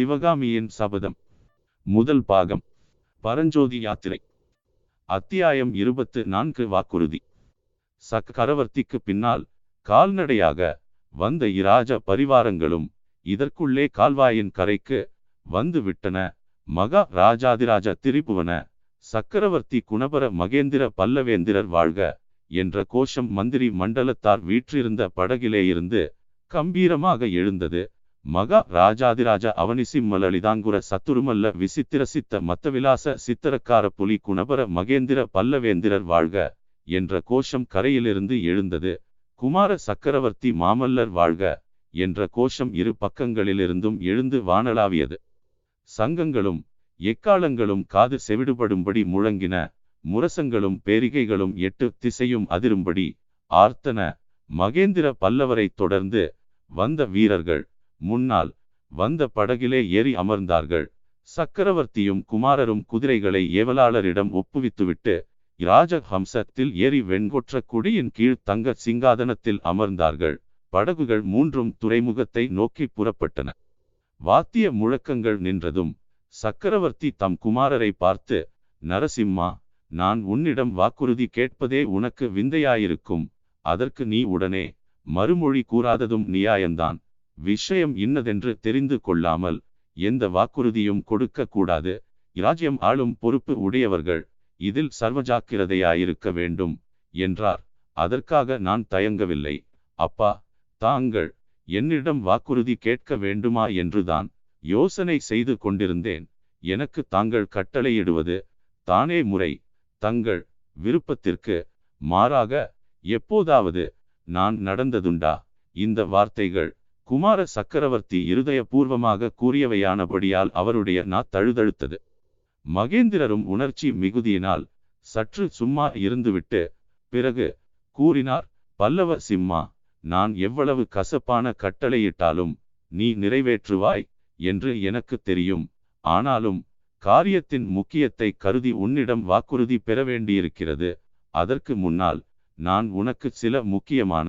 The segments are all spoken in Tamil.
சிவகாமியின் சபதம். முதல் பாகம். பரஞ்சோதி யாத்திரை. அத்தியாயம் இருபத்து நான்கு வாக்குறுதி. சக்கரவர்த்திக்கு பின்னால் கால்நடையாக வந்த இராஜ பரிவாரங்களும் இதற்குள்ளே கால்வாயின் கரைக்கு வந்து விட்டன மகா ராஜாதிராஜ திரிபுவன சக்கரவர்த்தி குணபர மகேந்திர பல்லவேந்திரர் வாழ்க என்ற கோஷம் மந்திரி மண்டலத்தார் வீற்றிருந்த படகிலே இருந்து கம்பீரமாக எழுந்தது. மகா ராஜாதிராஜ அவனிசிம்மலளிதாங்குர சத்துருமல்ல விசித்திரசித்த மத்தவிலாச சித்தரக்கார புலி குணபர மகேந்திர பல்லவேந்திரர் வாழ்க என்ற கோஷம் கரையிலிருந்து எழுந்தது. குமார சக்கரவர்த்தி மாமல்லர் வாழ்க என்ற கோஷம் இரு பக்கங்களிலிருந்தும் எழுந்து வானலாவியது சங்கங்களும் எக்காலங்களும் காது செவிடுபடும்படி முழங்கின முரசங்களும் பேரிகைகளும் எட்டு திசையும் அதிரும்படி ஆர்த்தன மகேந்திர பல்லவரை தொடர்ந்து வந்த வீரர்கள் முன்னால் வந்த படகிலே ஏறி அமர்ந்தார்கள். சக்கரவர்த்தியும் குமாரரும் குதிரைகளை ஏவலாளரிடம் ஒப்புவித்துவிட்டு ராஜஹம்சத்தில் ஏறி வெண்கொற்ற குடியின் கீழ் தங்க சிங்காதனத்தில் அமர்ந்தார்கள். படகுகள் மூன்றும் துறைமுகத்தை நோக்கி புறப்பட்டன. வாத்திய முழக்கங்கள் நின்றதும் சக்கரவர்த்தி தம் குமாரரை பார்த்து நரசிம்மா நான் உன்னிடம் வாக்குறுதி கேட்பதே உனக்கு விந்தையாயிருக்கும். அதற்கு நீ உடனே மறுமொழி கூறாததும் நியாயந்தான். விஷயம் இன்னதென்று தெரிந்து கொள்ளாமல் எந்த வாக்குறுதியும் கொடுக்க கூடாது. இராஜ்யம் ஆளும் பொறுப்பு உடையவர்கள் இதில் சர்வஜாக்கிரதையாயிருக்க வேண்டும் என்றார். அதற்காக நான் தயங்கவில்லை. அப்பா தாங்கள் என்னிடம் வாக்குறுதி கேட்க வேண்டுமா என்றுதான் யோசனை செய்து கொண்டிருந்தேன். எனக்கு தாங்கள் கட்டளையிடுவது தானே முறை. தங்கள் விருப்பத்திற்கு மாறாக எப்போதாவது நான் நடந்ததுண்டா? இந்த வார்த்தைகள் குமார சக்கரவர்த்தி இருதயபூர்வமாக கூறியவையானபடியால் அவருடைய நா தழுதழுத்தது. மகேந்திரரும் உணர்ச்சி மிகுதியினால் சற்று சும்மா இருந்துவிட்டு பிறகு கூறினார் பல்லவ சிம்மா நான் எவ்வளவு கசப்பான கட்டளையிட்டாலும் நீ நிறைவேற்றுவாய் என்று எனக்கு தெரியும். ஆனாலும் காரியத்தின் முக்கியத்தை கருதி உன்னிடம் வாக்குறுதி பெற வேண்டியிருக்கிறது. அதற்கு முன்னால் நான் உனக்கு சில முக்கியமான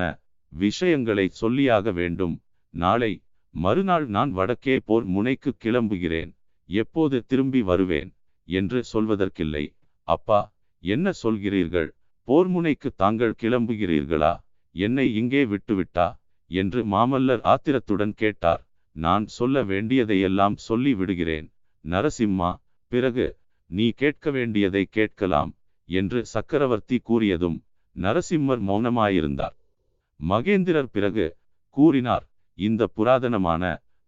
விஷயங்களை சொல்லியாக வேண்டும். நாளை மறுநாள் நான் வடக்கே போர் முனைக்கு கிளம்புகிறேன் எப்போது திரும்பி வருவேன் என்று சொல்வதற்கில்லை. அப்பா என்ன சொல்கிறீர்கள்? போர்முனைக்கு தாங்கள் கிளம்புகிறீர்களா? என்னை இங்கே விட்டுவிட்டா? என்று மாமல்லர் ஆத்திரத்துடன் கேட்டார். நான் சொல்ல வேண்டியதையெல்லாம் சொல்லி விடுகிறேன். நரசிம்மா பிறகு நீ கேட்க வேண்டியதை கேட்கலாம் என்று சக்கரவர்த்தி கூறியதும் நரசிம்மர் மௌனமாயிருந்தார். மகேந்திரர் பிறகு கூறினார் இந்த புராதனமான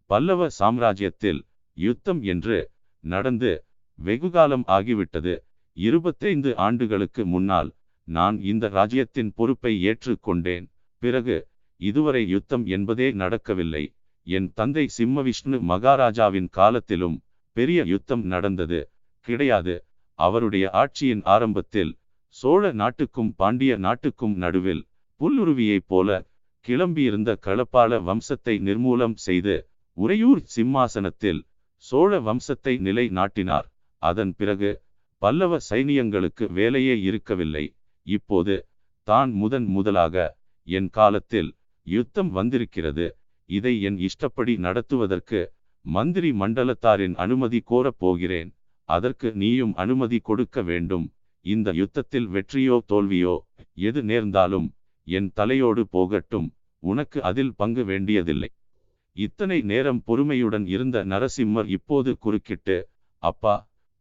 பல்லவ சாம்ராஜ்யத்தில் யுத்தம் என்று நடந்து வெகுகாலம் ஆகிவிட்டது. இருபத்தைந்து ஆண்டுகளுக்கு முன்னால் நான் இந்த ராஜ்யத்தின் பொறுப்பை ஏற்றுக்கொண்டேன். பிறகு இதுவரை யுத்தம் என்பதே நடக்கவில்லை. என் தந்தை சிம்மவிஷ்ணு மகாராஜாவின் காலத்திலும் பெரிய யுத்தம் நடந்தது. கிடையாது. அவருடைய ஆட்சியின் ஆரம்பத்தில் சோழ நாட்டுக்கும் பாண்டிய நாட்டுக்கும் நடுவில் புல்லுருவியைப் போல கிளம்பியிருந்த களப்பாள வம்சத்தை நிர்மூலம் செய்து உறையூர் சிம்மாசனத்தில் சோழ வம்சத்தை நிலை நாட்டினார். அதன் பிறகு பல்லவ சைனியங்களுக்கு வேலையே இருக்கவில்லை. இப்போது தான் முதன் முதலாக என் காலத்தில் யுத்தம் வந்திருக்கிறது. இதை என் இஷ்டப்படி நடத்துவதற்கு மந்திரி மண்டலத்தாரின் அனுமதி கோரப் போகிறேன். அதற்கு நீயும் அனுமதி கொடுக்க வேண்டும். இந்த யுத்தத்தில் வெற்றியோ தோல்வியோ எது நேர்ந்தாலும் என் தலையோடு போகட்டும் உனக்கு அதில் பங்கு வேண்டியதில்லை. இத்தனை நேரம் பொறுமையுடன் இருந்த நரசிம்மர் இப்போது குறுக்கிட்டு அப்பா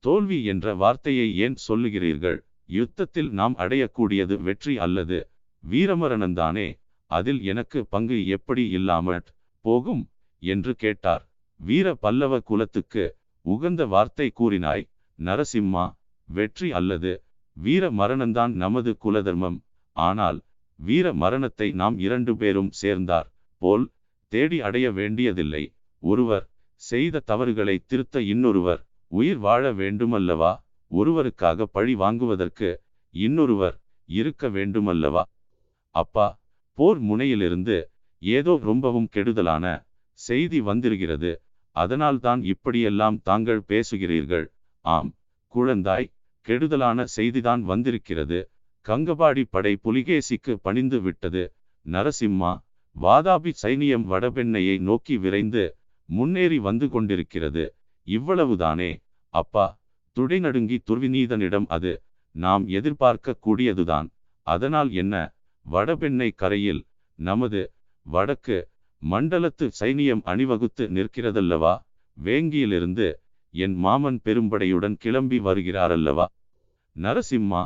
தோல்வி என்ற வார்த்தையை ஏன் சொல்லுகிறீர்கள்? யுத்தத்தில் நாம் அடையக்கூடியது வெற்றி அல்லது வீரமரணந்தானே அதில் எனக்கு பங்கு எப்படி இல்லாமற் போகும்? என்று கேட்டார். வீர பல்லவ குலத்துக்கு உகந்த வார்த்தை கூறினாய் நரசிம்மா வெற்றி அல்லது வீர மரணந்தான் நமது குலதர்மம். ஆனால் வீர மரணத்தை நாம் இரண்டு பேரும் சேர்ந்தார். போல் தேடி அடைய வேண்டியதில்லை. ஒருவர் செய்த தவறுகளை திருத்த இன்னொருவர் உயிர் வாழ வேண்டுமல்லவா? ஒருவருக்காக பழி வாங்குவதற்கு இன்னொருவர் இருக்க வேண்டுமல்லவா? அப்பா போர் முனையிலிருந்து ஏதோ ரொம்பவும் கெடுதலான செய்தி வந்திருக்கிறது. அதனால்தான் இப்படியெல்லாம் தாங்கள் பேசுகிறீர்கள். ஆம் குழந்தாய் கெடுதலான செய்திதான் வந்திருக்கிறது. கங்கபாடி படை புலிகேசிக்கு பணிந்து விட்டது. நரசிம்மா வாதாபி சைனியம் வடபெண்ணையை நோக்கி விரைந்து முன்னேறி வந்து கொண்டிருக்கிறது. இவ்வளவுதானே? அப்பா துடை நடுங்கி துர்விநீதனிடம் அது நாம் எதிர்பார்க்க கூடியதுதான் அதனால் என்ன? வடபெண்ணை கரையில் நமது வடக்கு மண்டலத்து சைனியம் அணிவகுத்து நிற்கிறதல்லவா? வேங்கியிலிருந்து என் மாமன் பெரும்படையுடன் கிளம்பி வருகிறாரல்லவா? நரசிம்மா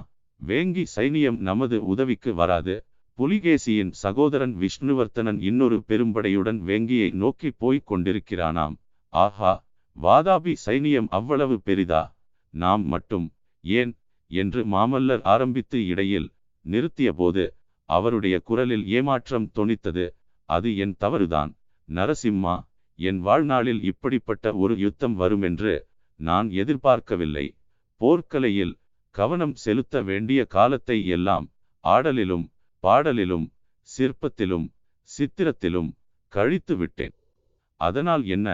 வேங்கி சைனியம் நமது உதவிக்கு வராது. புலிகேசியின் சகோதரன் விஷ்ணுவர்த்தனன் இன்னொரு பெரும்படையுடன் வேங்கியை நோக்கி போய்க் கொண்டிருக்கிறானாம். ஆஹா வாதாபி சைனியம் அவ்வளவு பெரிதா? நாம் மட்டும் ஏன்? என்று மாமல்லர் ஆரம்பித்து இடையில் நிறுத்தியபோது அவருடைய குரலில் ஏமாற்றம் தொனித்தது. அது என் தவறுதான். நரசிம்மா என் வாழ்நாளில் இப்படிப்பட்ட ஒரு யுத்தம் வருமென்று நான் எதிர்பார்க்கவில்லை. போர்க்கலையில் கவனம் செலுத்த வேண்டிய காலத்தை எல்லாம் ஆடலிலும் பாடலிலும் சிற்பத்திலும் சித்திரத்திலும் கழித்து விட்டேன். அதனால் என்ன?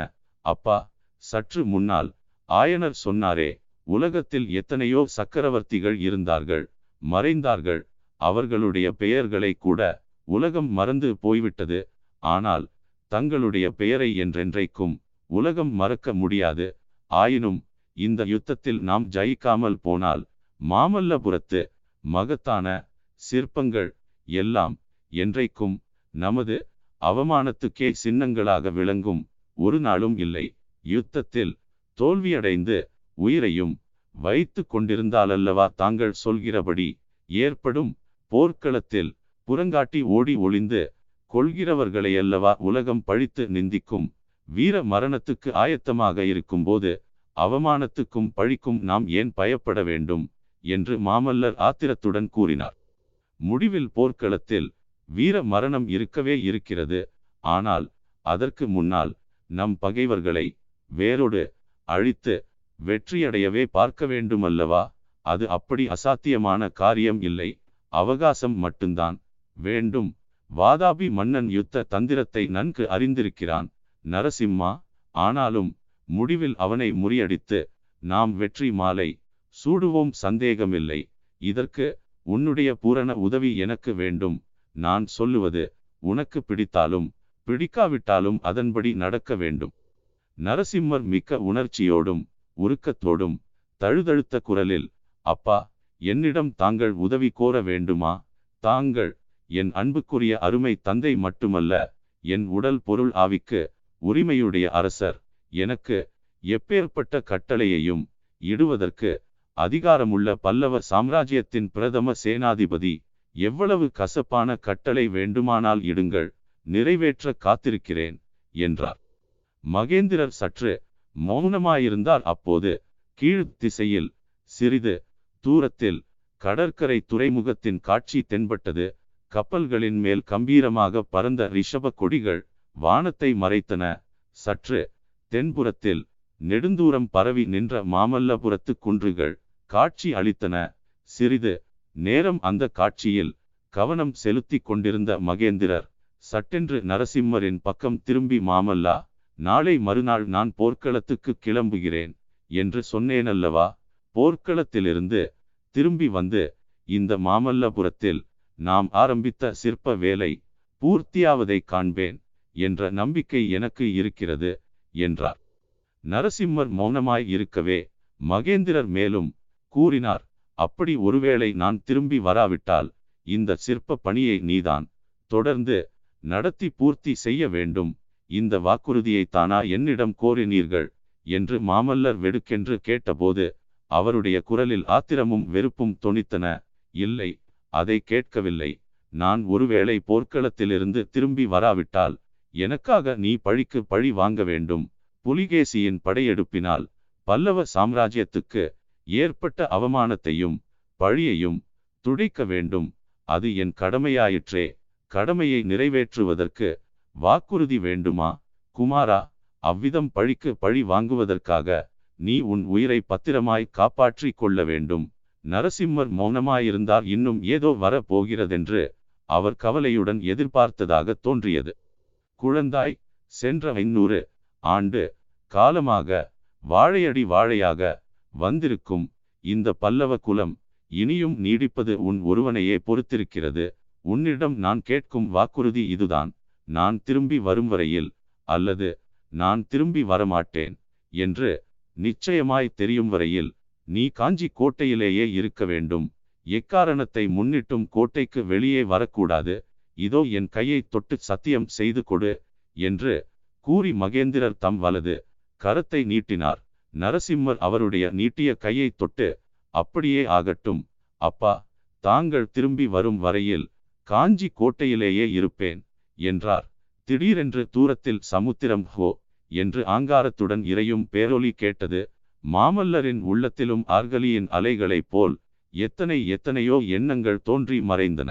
அப்பா சற்று முன்னால் ஆயனர் சொன்னாரே உலகத்தில் எத்தனையோ சக்கரவர்த்திகள் இருந்தார்கள் மறைந்தார்கள் அவர்களுடைய பெயர்களை கூட உலகம் மறந்து போய்விட்டது. ஆனால் தங்களுடைய பெயரை என்றென்றைக்கும் உலகம் மறக்க முடியாது. ஆயினும் இந்த யுத்தத்தில் நாம் ஜெயிக்காமல் போனால் மாமல்லபுரத்து மகத்தான சிற்பங்கள் எல்லாம் என்றைக்கும் நமது அவமானத்துக்கே சின்னங்களாக விளங்கும் ஒரு நாளும் இல்லை. யுத்தத்தில் தோல்வியடைந்து உயிரையும் வைத்து கொண்டிருந்தாலல்லவா தாங்கள் சொல்கிறபடி ஏற்படும் போர்க்களத்தில் புறங்காட்டி ஓடி ஒளிந்து கொள்கிறவர்களையல்லவா உலகம் பழித்து நிந்திக்கும் வீர மரணத்துக்கு ஆயத்தமாக இருக்கும்போது அவமானத்துக்கும் பழிக்கும் நாம் ஏன் பயப்பட வேண்டும்? என்று மாமல்லர் ஆத்திரத்துடன் கூறினார். முடிவில் போர்க்களத்தில் வீர மரணம் இருக்கவே இருக்கிறது. ஆனால் அதற்கு முன்னால் நம் பகைவர்களை வேரோடு அழித்து வெற்றியடையவே பார்க்க வேண்டுமல்லவா? அது அப்படி அசாத்தியமான காரியம் இல்லை. அவகாசம் மட்டும்தான். வேண்டும். வாதாபி மன்னன் யுத்த தந்திரத்தை நன்கு அறிந்திருக்கிறான். நரசிம்மா ஆனாலும் முடிவில் அவனை முறியடித்து நாம் வெற்றி மாலை சூடுவோம் சந்தேகமில்லை. இதற்கு உன்னுடைய பூரண உதவி எனக்கு வேண்டும். நான் சொல்லுவது உனக்கு பிடித்தாலும் பிடிக்காவிட்டாலும் அதன்படி நடக்க வேண்டும். நரசிம்மர் மிக்க உணர்ச்சியோடும் உருக்கத்தோடும் தழுதழுத்த குரலில் அப்பா என்னிடம் தாங்கள் உதவி கோர வேண்டுமா? தாங்கள் என் அன்புக்குரிய அருமை தந்தை மட்டுமல்ல என் உடல் பொருள் ஆவிக்கு உரிமையுடைய அரசர் எனக்கு எப்பேற்பட்ட கட்டளையையும் இடுவதற்கு அதிகாரமுள்ள பல்லவ சாம்ராஜ்யத்தின் பிரதம சேனாதிபதி எவ்வளவு கசப்பான கட்டளை வேண்டுமானால் இடுங்கள் நிறைவேற்ற காத்திருக்கிறேன் என்றார். மகேந்திரர் சற்று மௌனமாயிருந்தார். அப்போது கீழ் திசையில் சிறிது தூரத்தில் கடற்கரை துறைமுகத்தின் காட்சி தென்பட்டது. கப்பல்களின் மேல் கம்பீரமாக பறந்த ரிஷப கொடிகள் வானத்தை மறைத்தன. சற்று தென்புறத்தில் நெடுந்தூரம் பரவி நின்ற மாமல்லபுரத்து குன்றுகள் காட்சி அளித்தன. சிறிது நேரம் அந்த காட்சியில் கவனம் செலுத்தி கொண்டிருந்த மகேந்திரர் சட்டென்று நரசிம்மரின் பக்கம் திரும்பி மாமல்லா நாளை மறுநாள் நான் போர்க்களத்துக்கு கிளம்புகிறேன் என்று சொன்னேனல்லவா? போர்க்களத்திலிருந்து திரும்பி வந்து இந்த மாமல்லபுரத்தில் நாம் ஆரம்பித்த சிற்ப வேலை பூர்த்தியாவதை காண்பேன் என்ற நம்பிக்கை எனக்கு இருக்கிறது என்றார். நரசிம்மர் மௌனமாய் இருக்கவே மகேந்திரர் மேலும் கூறினார் அப்படி ஒருவேளை நான் திரும்பி வராவிட்டால் இந்த சிற்ப பணியை நீதான். தொடர்ந்து நடத்தி பூர்த்தி செய்ய வேண்டும். இந்த வாக்குறுதியை தானா என்னிடம் கோரினீர்கள் என்று மாமல்லர் வெடுக்கென்று கேட்டபோது அவருடைய குரலில் ஆத்திரமும் வெறுப்பும் தொனித்தன. இல்லை அதை கேட்கவில்லை. நான் ஒருவேளை போர்க்களத்திலிருந்து திரும்பி வராவிட்டால் எனக்காக நீ பழிக்கு பழி வாங்க வேண்டும். புலிகேசியின் படையெடுப்பினால் பல்லவ சாம்ராஜ்யத்துக்கு ஏற்பட்ட அவமானத்தையும் பழியையும் துடைக்க வேண்டும். அது என் கடமையாயிற்றே. கடமையை நிறைவேற்றுவதற்கு வாக்குறுதி வேண்டுமா? குமாரா அவ்விதம் பழிக்கு பழி வாங்குவதற்காக நீ உன் உயிரை பத்திரமாய் காப்பாற்றிக் கொள்ள வேண்டும். நரசிம்மர் மௌனமாயிருந்தார். இன்னும் ஏதோ வர போகிறதென்று அவர் கவலையுடன் எதிர்பார்த்ததாக தோன்றியது. குழந்தாய் சென்ற ஐநூறு ஆண்டு காலமாக வாழையடி வாழையாக வந்திருக்கும் இந்த பல்லவ குலம் இனியும் நீடிப்பது உன் ஒருவனையே பொறுத்திருக்கிறது. உன்னிடம் நான் கேட்கும் வாக்குறுதி இதுதான். நான் திரும்பி வரும் வரையில் அல்லது நான் திரும்பி வரமாட்டேன் என்று நிச்சயமாய் தெரியும் வரையில் நீ காஞ்சி கோட்டையிலேயே இருக்க வேண்டும். எக்காரணத்தை முன்னிட்டும் கோட்டைக்கு வெளியே வரக்கூடாது. இதோ என் கையை தொட்டு சத்தியம் செய்து கொடு என்று கூறி மகேந்திரர் தம் வலது கரத்தை நீட்டினார். நரசிம்மர் அவருடைய நீட்டிய கையை தொட்டு அப்படியே ஆகட்டும் அப்பா தாங்கள் திரும்பி வரும் வரையில் காஞ்சி கோட்டையிலேயே இருப்பேன் என்றார். திடீரென்று தூரத்தில் சமுத்திரம் ஹோ என்று ஆங்காரத்துடன் இறையும் பேரொலி கேட்டது மாமல்லரின் உள்ளத்திலும் ஆர்கலியின் அலைகளைப் போல் எத்தனை எத்தனையோ எண்ணங்கள் தோன்றி மறைந்தன.